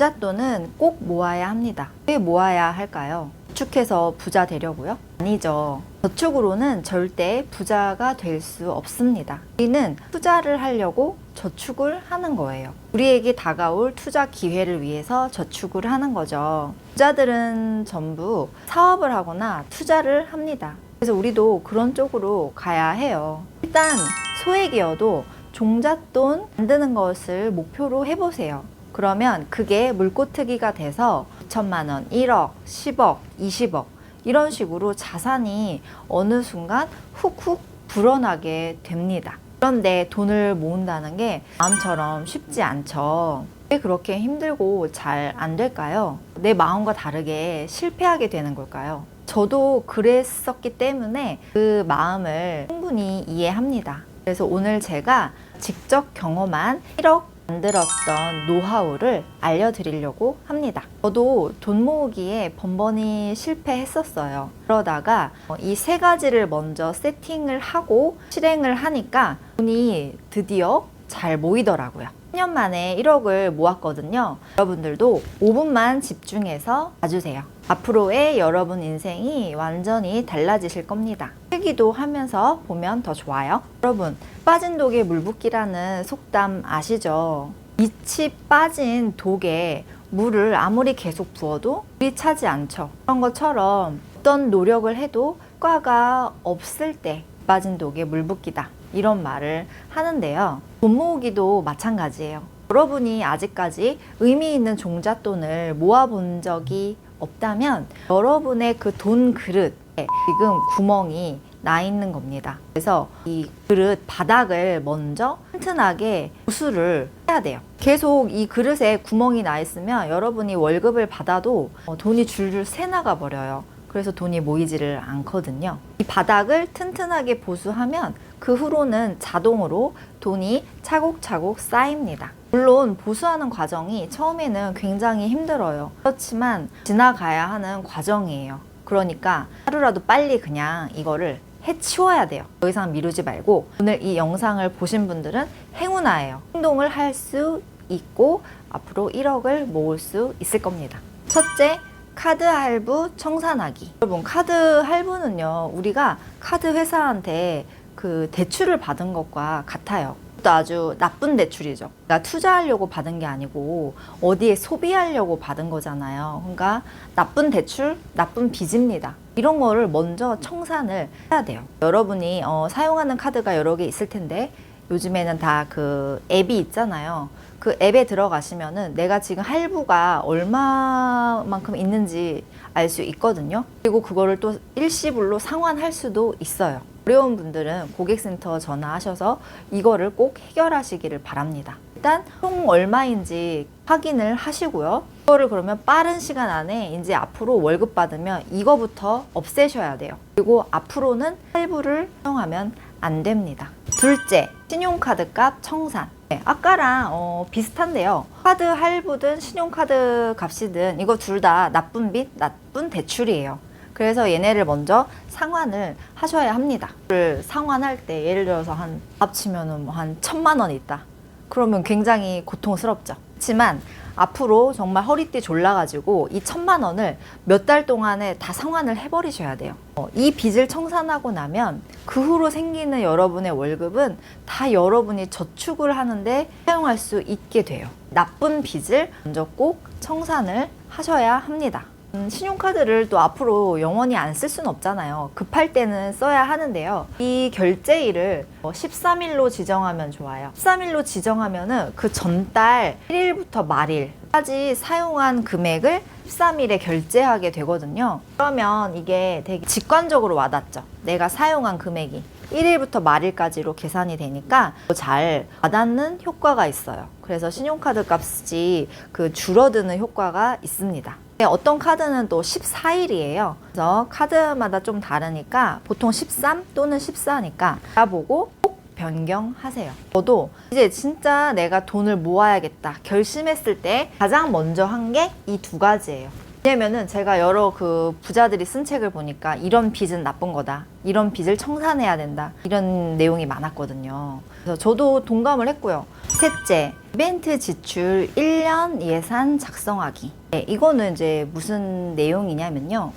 종잣돈은 꼭 모아야 합니다. 왜 모아야 할까요? 저축해서 부자 되려고요? 아니죠. 저축으로는 절대 부자가 될 수 없습니다. 우리는 투자를 하려고 저축을 하는 거예요. 우리에게 다가올 투자 기회를 위해서 저축을 하는 거죠. 부자들은 전부 사업을 하거나 투자를 합니다. 그래서 우리도 그런 쪽으로 가야 해요. 일단 소액이어도 종잣돈 만드는 것을 목표로 해보세요. 그러면 그게 물고트기가 돼서 2천만 원, 1억, 10억, 20억 이런 식으로 자산이 어느 순간 훅훅 불어나게 됩니다. 그런데 돈을 모은다는 게 마음처럼 쉽지 않죠. 왜 그렇게 힘들고 잘 안 될까요? 내 마음과 다르게 실패하게 되는 걸까요? 저도 그랬었기 때문에 그 마음을 충분히 이해합니다. 그래서 오늘 제가 직접 경험한 1억 만들었던 노하우를 알려드리려고 합니다. 저도 돈 모으기에 번번이 실패했었어요. 그러다가 이 세 가지를 먼저 세팅을 하고 실행을 하니까 돈이 드디어 잘 모이더라고요. 10년 만에 1억을 모았거든요. 여러분들도 5분만 집중해서 봐주세요. 앞으로의 여러분 인생이 완전히 달라지실 겁니다. 필기도 하면서 보면 더 좋아요. 여러분, 빠진 독에 물 붓기라는 속담 아시죠? 밑이 빠진 독에 물을 아무리 계속 부어도 물이 차지 않죠. 그런 것처럼 어떤 노력을 해도 효과가 없을 때 빠진 독에 물 붓기다. 이런 말을 하는데요. 돈 모으기도 마찬가지예요. 여러분이 아직까지 의미 있는 종잣돈을 모아본 적이 없다면 여러분의 그 돈 그릇에 지금 구멍이 나 있는 겁니다. 그래서 이 그릇 바닥을 먼저 튼튼하게 보수를 해야 돼요. 계속 이 그릇에 구멍이 나 있으면 여러분이 월급을 받아도 어, 돈이 줄줄 새 나가 버려요. 그래서 돈이 모이지를 않거든요. 이 바닥을 튼튼하게 보수하면 그 후로는 자동으로 돈이 차곡차곡 쌓입니다. 물론 보수하는 과정이 처음에는 굉장히 힘들어요. 그렇지만 지나가야 하는 과정이에요. 그러니까 하루라도 빨리 그냥 이거를 해치워야 돼요. 더 이상 미루지 말고 오늘 이 영상을 보신 분들은 행운아예요. 행동을 할 수 있고 앞으로 1억을 모을 수 있을 겁니다. 첫째, 카드 할부 청산하기. 여러분, 카드 할부는요, 우리가 카드 회사한테 그 대출을 받은 것과 같아요. 또 아주 나쁜 대출이죠. 그러니까 투자하려고 받은 게 아니고 어디에 소비하려고 받은 거잖아요. 그러니까 나쁜 대출, 나쁜 빚입니다. 이런 거를 먼저 청산을 해야 돼요. 여러분이 어, 사용하는 카드가 여러 개 있을 텐데 요즘에는 다 그 앱이 있잖아요. 그 앱에 들어가시면은 내가 지금 할부가 얼마만큼 있는지 알 수 있거든요. 그리고 그거를 또 일시불로 상환할 수도 있어요. 어려운 분들은 고객센터 전화하셔서 이거를 꼭 해결하시기를 바랍니다. 일단 총 얼마인지 확인을 하시고요. 이거를 그러면 빠른 시간 안에 이제 앞으로 월급 받으면 이거부터 없애셔야 돼요. 그리고 앞으로는 할부를 사용하면 안 됩니다. 둘째, 신용카드 값 청산. 네, 아까랑 어, 비슷한데요. 카드 할부든 신용카드 값이든 이거 둘 다 나쁜 빚, 나쁜 대출이에요. 그래서 얘네를 먼저 상환을 하셔야 합니다. 를 상환할 때 예를 들어서 한 합치면은 뭐 한 천만 원 있다. 그러면 굉장히 고통스럽죠. 그렇지만 앞으로 정말 허리띠 졸라가지고 이 천만 원을 몇 달 동안에 다 상환을 해버리셔야 돼요. 어, 이 빚을 청산하고 나면 그 후로 생기는 여러분의 월급은 다 여러분이 저축을 하는데 사용할 수 있게 돼요. 나쁜 빚을 먼저 꼭 청산을 하셔야 합니다. 음, 신용카드를 또 앞으로 영원히 안 쓸 수는 없잖아요. 급할 때는 써야 하는데요. 이 결제일을 13일로 지정하면 좋아요. 13일로 지정하면은 그 전달 1일부터 말일 까지 사용한 금액을 13일에 결제하게 되거든요. 그러면 이게 되게 직관적으로 와닿죠. 내가 사용한 금액이. 1일부터 말일까지로 계산이 되니까 잘 와닿는 효과가 있어요. 그래서 신용카드 값이 그 줄어드는 효과가 있습니다. 근데 어떤 카드는 또 14일이에요. 그래서 카드마다 좀 다르니까 보통 13 또는 14니까 알아보고 꼭 변경하세요. 저도 이제 진짜 내가 돈을 모아야겠다 결심했을 때 가장 먼저 한 게 이 두 가지예요. 왜냐면은 제가 여러 그 부자들이 쓴 책을 보니까 이런 빚은 나쁜 거다. 이런 빚을 청산해야 된다. 이런 내용이 많았거든요. 그래서 저도 동감을 했고요. 셋째, 이벤트 지출 1년 예산 작성하기. 네, 이거는 이제 무슨 내용이냐면요.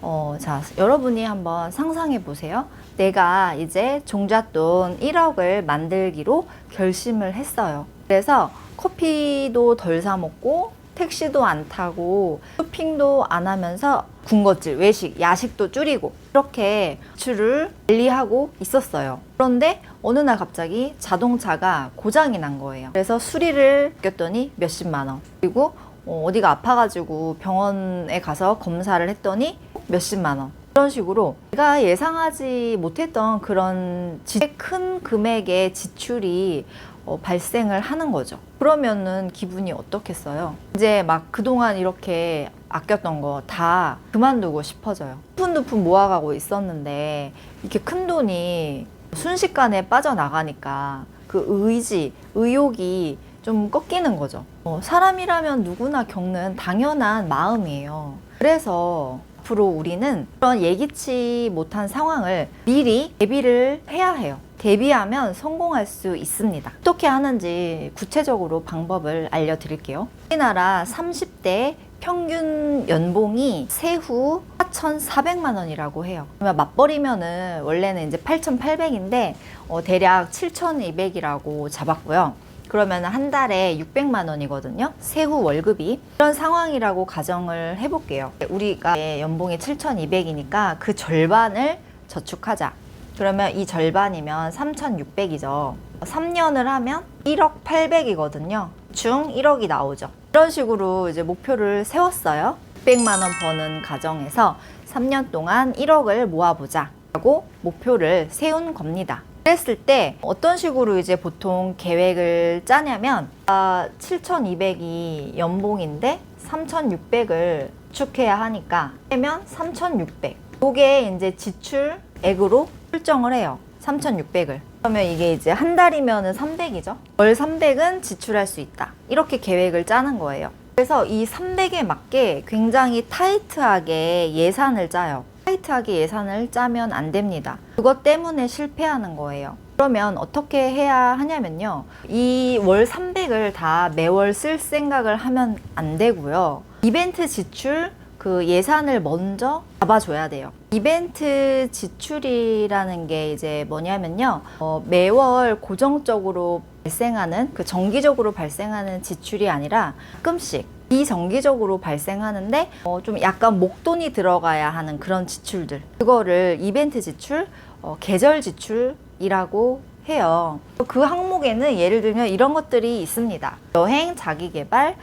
어, 자, 여러분이 한번 상상해 보세요. 내가 이제 종잣돈 1억을 만들기로 결심을 했어요. 그래서 커피도 덜 사 먹고 택시도 안 타고 쇼핑도 안 하면서 군것질, 외식, 야식도 줄이고 이렇게 지출을 관리하고 있었어요. 그런데 어느 날 갑자기 자동차가 고장이 난 거예요. 그래서 수리를 맡겼더니 몇십만 원. 그리고 어, 어디가 아파가지고 병원에 가서 검사를 했더니 몇십만 원. 이런 식으로 내가 예상하지 못했던 그런 지- 큰 금액의 지출이 어, 발생을 하는 거죠. 그러면은 기분이 어떻겠어요? 이제 막 그동안 이렇게 아꼈던 거 다 그만두고 싶어져요. 두푼두푼 모아가고 있었는데 이렇게 큰 돈이 순식간에 빠져나가니까 그 의지, 의욕이 좀 꺾이는 거죠. 어, 사람이라면 누구나 겪는 당연한 마음이에요. 그래서 앞으로 우리는 그런 예기치 못한 상황을 미리 대비를 해야 해요. 대비하면 성공할 수 있습니다. 어떻게 하는지 구체적으로 방법을 알려드릴게요. 우리나라 30대 평균 연봉이 세후 4,400만 원이라고 해요. 그러면 맞벌이면은 원래는 이제 8,800인데 어, 대략 7,200이라고 잡았고요. 그러면 한 달에 600만 원이거든요. 세후 월급이. 이런 상황이라고 가정을 해볼게요. 우리가 연봉이 7,200이니까 그 절반을 저축하자. 그러면 이 절반이면 3,600이죠. 3년을 하면 1억 800이거든요. 중 1억이 나오죠. 이런 식으로 이제 목표를 세웠어요. 600만 원 버는 가정에서 3년 동안 1억을 모아보자. 라고 목표를 세운 겁니다. 그랬을 때 어떤 식으로 이제 보통 계획을 짜냐면 아, 7,200이 연봉인데 3,600을 축해야 하니까 빼면 3,600. 이게 이제 지출액으로 설정을 해요. 3,600을. 그러면 이게 이제 한 달이면 은 300이죠. 월 300은 지출할 수 있다. 이렇게 계획을 짜는 거예요. 그래서 이 300에 맞게 굉장히 타이트하게 예산을 짜요. 타이트하게 예산을 짜면 안 됩니다. 그것 때문에 실패하는 거예요. 그러면 어떻게 해야 하냐면요. 이 월 300을 다 매월 쓸 생각을 하면 안 되고요. 이벤트 지출 그 예산을 먼저 잡아줘야 돼요. 이벤트 지출이라는 게 이제 뭐냐면요. 어, 매월 고정적으로 발생하는 그 정기적으로 발생하는 지출이 아니라 가끔씩 비정기적으로 발생하는데 어, 좀 약간 목돈이 들어가야 하는 그런 지출들 그거를 이벤트 지출, 어, 계절 지출이라고 해요. 그 항목에는 예를 들면 이런 것들이 있습니다. 여행, 자기개발,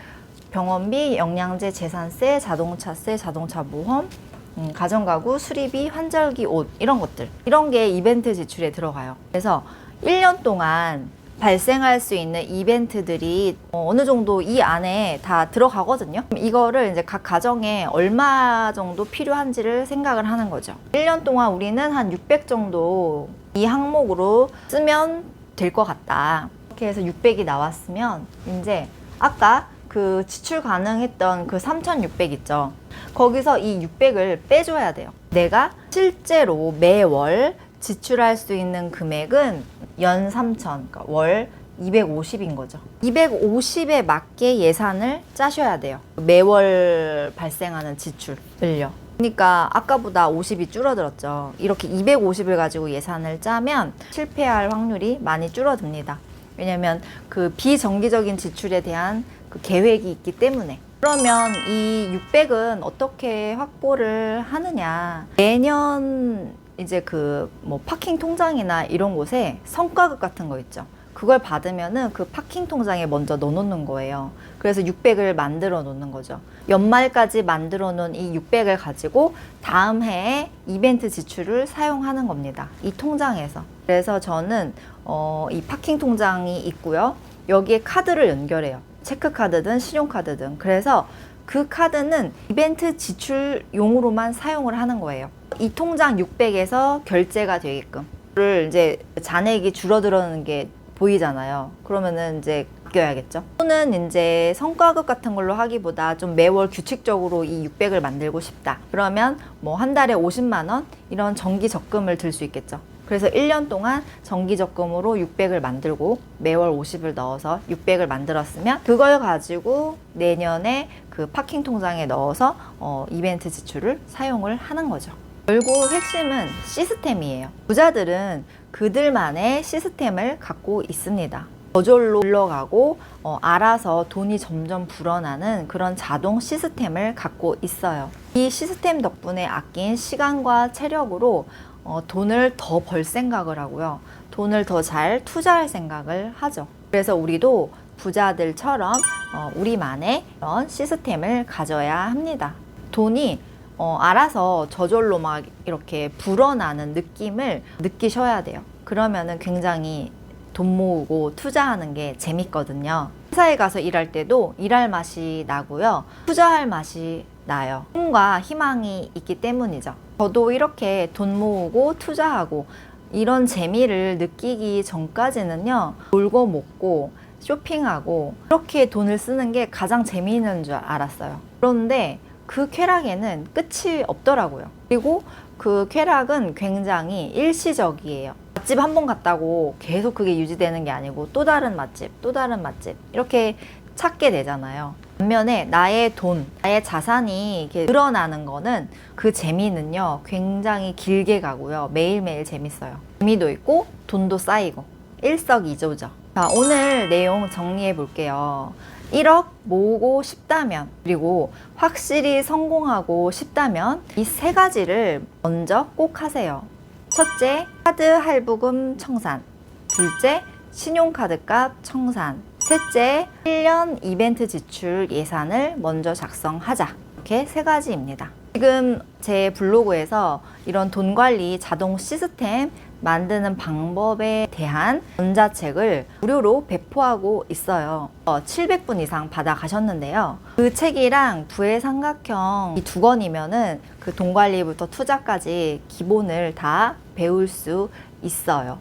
병원비, 영양제, 재산세, 자동차세, 자동차 보험, 음, 가정가구, 수리비, 환절기, 옷 이런 것들 이런 게 이벤트 지출에 들어가요. 그래서 1년 동안 발생할 수 있는 이벤트들이 어, 어느 정도 이 안에 다 들어가거든요. 이거를 이제 각 가정에 얼마 정도 필요한지를 생각을 하는 거죠. 1년 동안 우리는 한 600 정도 이 항목으로 쓰면 될 것 같다. 이렇게 해서 600이 나왔으면 이제 아까 그 지출 가능했던 그 3,600 있죠. 거기서 이 600을 빼줘야 돼요. 내가 실제로 매월 지출할 수 있는 금액은 연 3,000, 그러니까 월 250인 거죠. 250에 맞게 예산을 짜셔야 돼요. 매월 발생하는 지출을요. 그러니까 아까보다 50이 줄어들었죠. 이렇게 250을 가지고 예산을 짜면 실패할 확률이 많이 줄어듭니다. 왜냐면 그 비정기적인 지출에 대한 그 계획이 있기 때문에. 그러면 이 600은 어떻게 확보를 하느냐. 매년 이제 그 뭐 파킹 통장이나 이런 곳에 성과급 같은 거 있죠. 그걸 받으면은 그 파킹 통장에 먼저 넣어놓는 거예요. 그래서 600을 만들어 놓는 거죠. 연말까지 만들어 놓은 이 600을 가지고 다음 해에 이벤트 지출을 사용하는 겁니다. 이 통장에서. 그래서 저는 어, 이 파킹 통장이 있고요. 여기에 카드를 연결해요. 체크카드든 신용카드든. 그래서 그 카드는 이벤트 지출용으로만 사용을 하는 거예요. 이 통장 600에서 결제가 되게끔. 를 이제 잔액이 줄어들는 게 보이잖아요. 그러면은 이제 바뀌어야겠죠. 또는 이제 성과급 같은 걸로 하기보다 좀 매월 규칙적으로 이 600을 만들고 싶다. 그러면 뭐 한 달에 50만 원 이런 정기 적금을 들 수 있겠죠. 그래서 1년 동안 정기 적금으로 600을 만들고 매월 50을 넣어서 600을 만들었으면 그걸 가지고 내년에 그 파킹 통장에 넣어서 어, 이벤트 지출을 사용을 하는 거죠. 결국 핵심은 시스템이에요. 부자들은 그들만의 시스템을 갖고 있습니다. 저절로 흘러가고 어, 알아서 돈이 점점 불어나는 그런 자동 시스템을 갖고 있어요. 이 시스템 덕분에 아낀 시간과 체력으로 어, 돈을 더 벌 생각을 하고요. 돈을 더 잘 투자할 생각을 하죠. 그래서 우리도 부자들처럼 어, 우리만의 그런 시스템을 가져야 합니다. 돈이 어, 알아서 저절로 막 이렇게 불어나는 느낌을 느끼셔야 돼요. 그러면은 굉장히 돈 모으고 투자하는 게 재밌거든요. 회사에 가서 일할 때도 일할 맛이 나고요. 투자할 맛이 나요. 꿈과 희망이 있기 때문이죠. 저도 이렇게 돈 모으고 투자하고 이런 재미를 느끼기 전까지는요. 놀고 먹고 쇼핑하고 이렇게 돈을 쓰는 게 가장 재미있는 줄 알았어요. 그런데 그 쾌락에는 끝이 없더라고요. 그리고 그 쾌락은 굉장히 일시적이에요. 맛집 한 번 갔다고 계속 그게 유지되는 게 아니고 또 다른 맛집, 또 다른 맛집 이렇게 찾게 되잖아요. 반면에 나의 돈, 나의 자산이 늘어나는 거는 그 재미는요 굉장히 길게 가고요 매일매일 재밌어요. 재미도 있고 돈도 쌓이고 일석이조죠. 자 오늘 내용 정리해 볼게요. 1억 모으고 싶다면 그리고 확실히 성공하고 싶다면 이 세 가지를 먼저 꼭 하세요. 첫째, 카드 할부금 청산. 둘째, 신용카드 값 청산. 셋째, 1년 이벤트 지출 예산을 먼저 작성하자. 이렇게 세 가지입니다. 지금 제 블로그에서 이런 돈 관리 자동 시스템 만드는 방법에 대한 전자책을 무료로 배포하고 있어요. 어, 700분 이상 받아 가셨는데요. 그 책이랑 부의 삼각형 이 두 권이면은 그 돈 관리부터 투자까지 기본을 다 배울 수 있어요.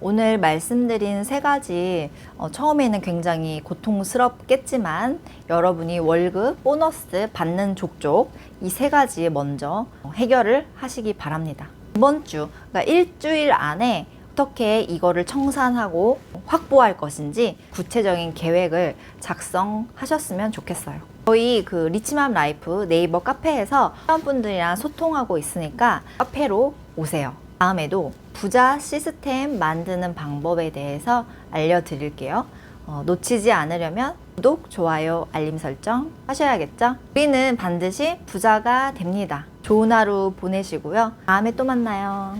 오늘 말씀드린 세 가지 어, 처음에는 굉장히 고통스럽겠지만 여러분이 월급, 보너스 받는 족족 이 세 가지 먼저 해결을 하시기 바랍니다. 이번 주, 그러니까 일주일 안에 어떻게 이거를 청산하고 확보할 것인지 구체적인 계획을 작성하셨으면 좋겠어요. 저희 그 리치맘 라이프 네이버 카페에서 회원분들이랑 소통하고 있으니까 카페로 오세요. 다음에도 부자 시스템 만드는 방법에 대해서 알려드릴게요. 어, 놓치지 않으려면 구독, 좋아요, 알림 설정 하셔야겠죠? 우리는 반드시 부자가 됩니다. 좋은 하루 보내시고요. 다음에 또 만나요.